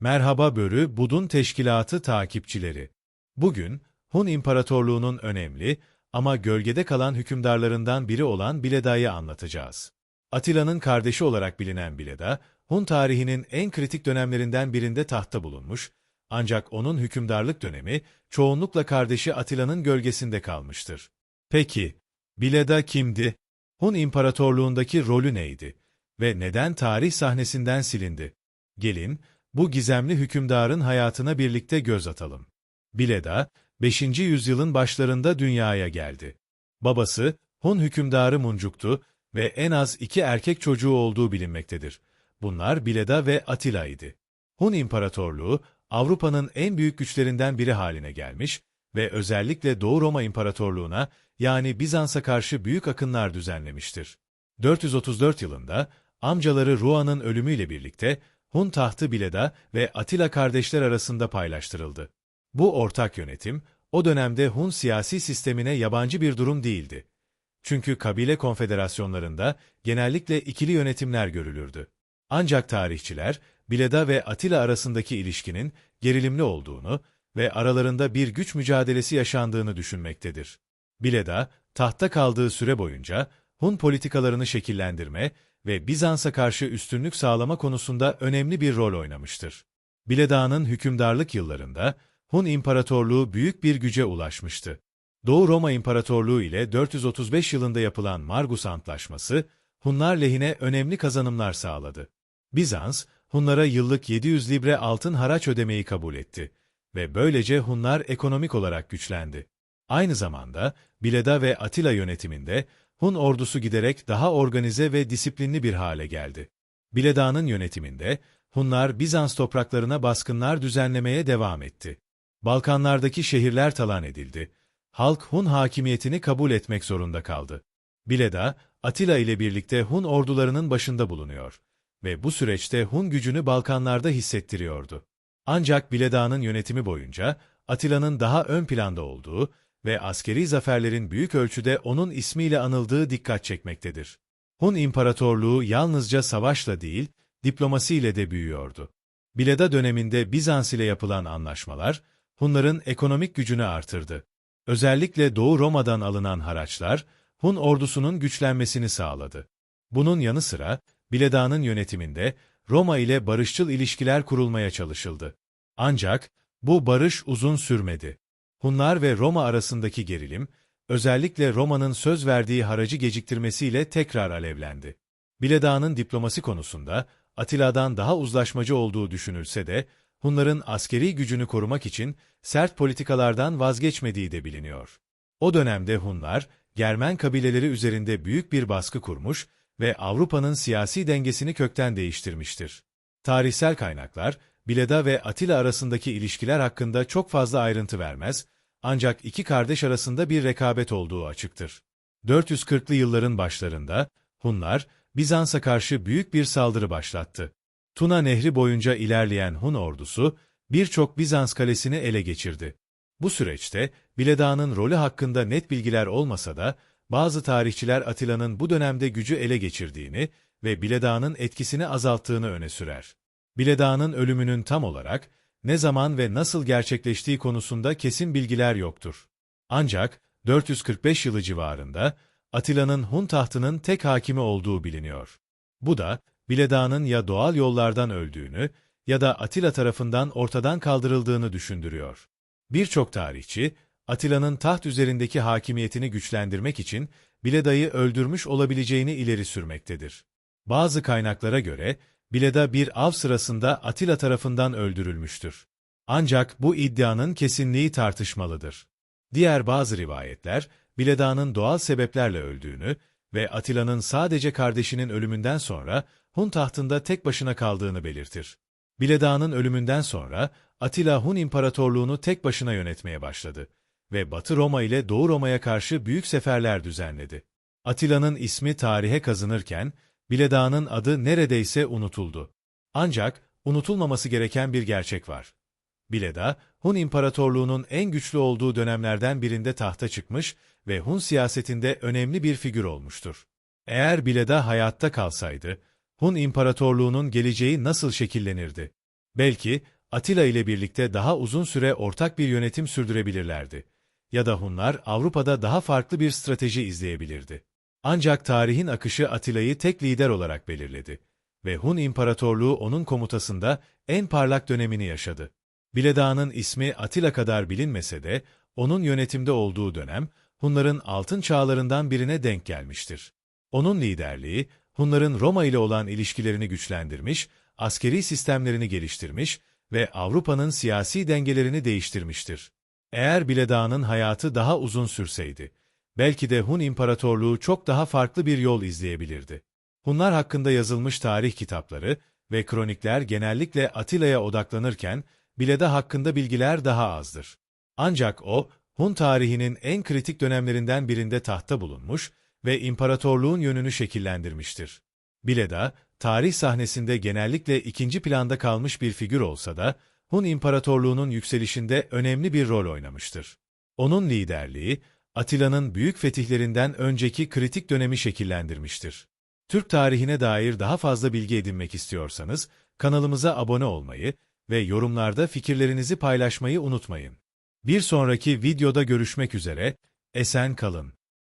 Merhaba Börü Budun Teşkilatı takipçileri. Bugün Hun İmparatorluğu'nun önemli ama gölgede kalan hükümdarlarından biri olan Bileda'yı anlatacağız. Atilla'nın kardeşi olarak bilinen Bileda, Hun tarihinin en kritik dönemlerinden birinde tahta bulunmuş, ancak onun hükümdarlık dönemi çoğunlukla kardeşi Atilla'nın gölgesinde kalmıştır. Peki, Bileda kimdi? Hun İmparatorluğundaki rolü neydi? Ve neden tarih sahnesinden silindi? Gelin, bu gizemli hükümdarın hayatına birlikte göz atalım. Bileda, 5. yüzyılın başlarında dünyaya geldi. Babası, Hun hükümdarı Muncuk'tu ve en az iki erkek çocuğu olduğu bilinmektedir. Bunlar Bileda ve Atilla idi. Hun İmparatorluğu, Avrupa'nın en büyük güçlerinden biri haline gelmiş ve özellikle Doğu Roma İmparatorluğu'na yani Bizans'a karşı büyük akınlar düzenlemiştir. 434 yılında amcaları Rua'nın ölümüyle birlikte Hun tahtı Bileda ve Atilla kardeşler arasında paylaştırıldı. Bu ortak yönetim, o dönemde Hun siyasi sistemine yabancı bir durum değildi. Çünkü kabile konfederasyonlarında genellikle ikili yönetimler görülürdü. Ancak tarihçiler, Bileda ve Atilla arasındaki ilişkinin gerilimli olduğunu ve aralarında bir güç mücadelesi yaşandığını düşünmektedir. Bileda, tahtta kaldığı süre boyunca Hun politikalarını şekillendirme ve Bizans'a karşı üstünlük sağlama konusunda önemli bir rol oynamıştır. Bileda'nın hükümdarlık yıllarında Hun İmparatorluğu büyük bir güce ulaşmıştı. Doğu Roma İmparatorluğu ile 435 yılında yapılan Margus Antlaşması, Hunlar lehine önemli kazanımlar sağladı. Bizans, Hunlara yıllık 700 libre altın haraç ödemeyi kabul etti ve böylece Hunlar ekonomik olarak güçlendi. Aynı zamanda Bileda ve Atilla yönetiminde Hun ordusu giderek daha organize ve disiplinli bir hale geldi. Bileda'nın yönetiminde Hunlar Bizans topraklarına baskınlar düzenlemeye devam etti. Balkanlardaki şehirler talan edildi. Halk Hun hakimiyetini kabul etmek zorunda kaldı. Bileda, Atilla ile birlikte Hun ordularının başında bulunuyor ve bu süreçte Hun gücünü Balkanlarda hissettiriyordu. Ancak Bileda'nın yönetimi boyunca Atilla'nın daha ön planda olduğu ve askeri zaferlerin büyük ölçüde onun ismiyle anıldığı dikkat çekmektedir. Hun İmparatorluğu yalnızca savaşla değil, diplomasiyle de büyüyordu. Bileda döneminde Bizans ile yapılan anlaşmalar, Hunların ekonomik gücünü artırdı. Özellikle Doğu Roma'dan alınan haraçlar, Hun ordusunun güçlenmesini sağladı. Bunun yanı sıra, Bileda'nın yönetiminde Roma ile barışçıl ilişkiler kurulmaya çalışıldı. Ancak bu barış uzun sürmedi. Hunlar ve Roma arasındaki gerilim, özellikle Roma'nın söz verdiği haracı geciktirmesiyle tekrar alevlendi. Bileda'nın diplomasi konusunda Atilla'dan daha uzlaşmacı olduğu düşünülse de, Hunların askeri gücünü korumak için sert politikalardan vazgeçmediği de biliniyor. O dönemde Hunlar, Germen kabileleri üzerinde büyük bir baskı kurmuş ve Avrupa'nın siyasi dengesini kökten değiştirmiştir. Tarihsel kaynaklar, Bileda ve Atilla arasındaki ilişkiler hakkında çok fazla ayrıntı vermez, ancak iki kardeş arasında bir rekabet olduğu açıktır. 440'lı yılların başlarında, Hunlar, Bizans'a karşı büyük bir saldırı başlattı. Tuna Nehri boyunca ilerleyen Hun ordusu, birçok Bizans kalesini ele geçirdi. Bu süreçte, Bileda'nın rolü hakkında net bilgiler olmasa da, bazı tarihçiler Atilla'nın bu dönemde gücü ele geçirdiğini ve Bileda'nın etkisini azalttığını öne sürer. Bileda'nın ölümünün tam olarak ne zaman ve nasıl gerçekleştiği konusunda kesin bilgiler yoktur. Ancak 445 yılı civarında Atilla'nın Hun tahtının tek hakimi olduğu biliniyor. Bu da Bileda'nın ya doğal yollardan öldüğünü ya da Atilla tarafından ortadan kaldırıldığını düşündürüyor. Birçok tarihçi, Atilla'nın taht üzerindeki hakimiyetini güçlendirmek için Bileda'yı öldürmüş olabileceğini ileri sürmektedir. Bazı kaynaklara göre Bileda bir av sırasında Atilla tarafından öldürülmüştür. Ancak bu iddianın kesinliği tartışmalıdır. Diğer bazı rivayetler, Bileda'nın doğal sebeplerle öldüğünü ve Atilla'nın sadece kardeşinin ölümünden sonra Hun tahtında tek başına kaldığını belirtir. Bileda'nın ölümünden sonra Atilla Hun İmparatorluğunu tek başına yönetmeye başladı ve Batı Roma ile Doğu Roma'ya karşı büyük seferler düzenledi. Atilla'nın ismi tarihe kazınırken, Bileda'nın adı neredeyse unutuldu. Ancak unutulmaması gereken bir gerçek var. Bileda, Hun İmparatorluğu'nun en güçlü olduğu dönemlerden birinde tahta çıkmış ve Hun siyasetinde önemli bir figür olmuştur. Eğer Bileda hayatta kalsaydı, Hun İmparatorluğu'nun geleceği nasıl şekillenirdi? Belki Atilla ile birlikte daha uzun süre ortak bir yönetim sürdürebilirlerdi. Ya da Hunlar Avrupa'da daha farklı bir strateji izleyebilirdi. Ancak tarihin akışı Atilla'yı tek lider olarak belirledi ve Hun İmparatorluğu onun komutasında en parlak dönemini yaşadı. Biledağ'ın ismi Atilla kadar bilinmese de, onun yönetimde olduğu dönem, Hunların altın çağlarından birine denk gelmiştir. Onun liderliği, Hunların Roma ile olan ilişkilerini güçlendirmiş, askeri sistemlerini geliştirmiş ve Avrupa'nın siyasi dengelerini değiştirmiştir. Eğer Biledağ'ın hayatı daha uzun sürseydi, belki de Hun İmparatorluğu çok daha farklı bir yol izleyebilirdi. Hunlar hakkında yazılmış tarih kitapları ve kronikler genellikle Atilla'ya odaklanırken, Bileda hakkında bilgiler daha azdır. Ancak o, Hun tarihinin en kritik dönemlerinden birinde tahta bulunmuş ve imparatorluğun yönünü şekillendirmiştir. Bileda, tarih sahnesinde genellikle ikinci planda kalmış bir figür olsa da, Hun İmparatorluğu'nun yükselişinde önemli bir rol oynamıştır. Onun liderliği, Atilla'nın büyük fetihlerinden önceki kritik dönemi şekillendirmiştir. Türk tarihine dair daha fazla bilgi edinmek istiyorsanız, kanalımıza abone olmayı ve yorumlarda fikirlerinizi paylaşmayı unutmayın. Bir sonraki videoda görüşmek üzere, esen kalın.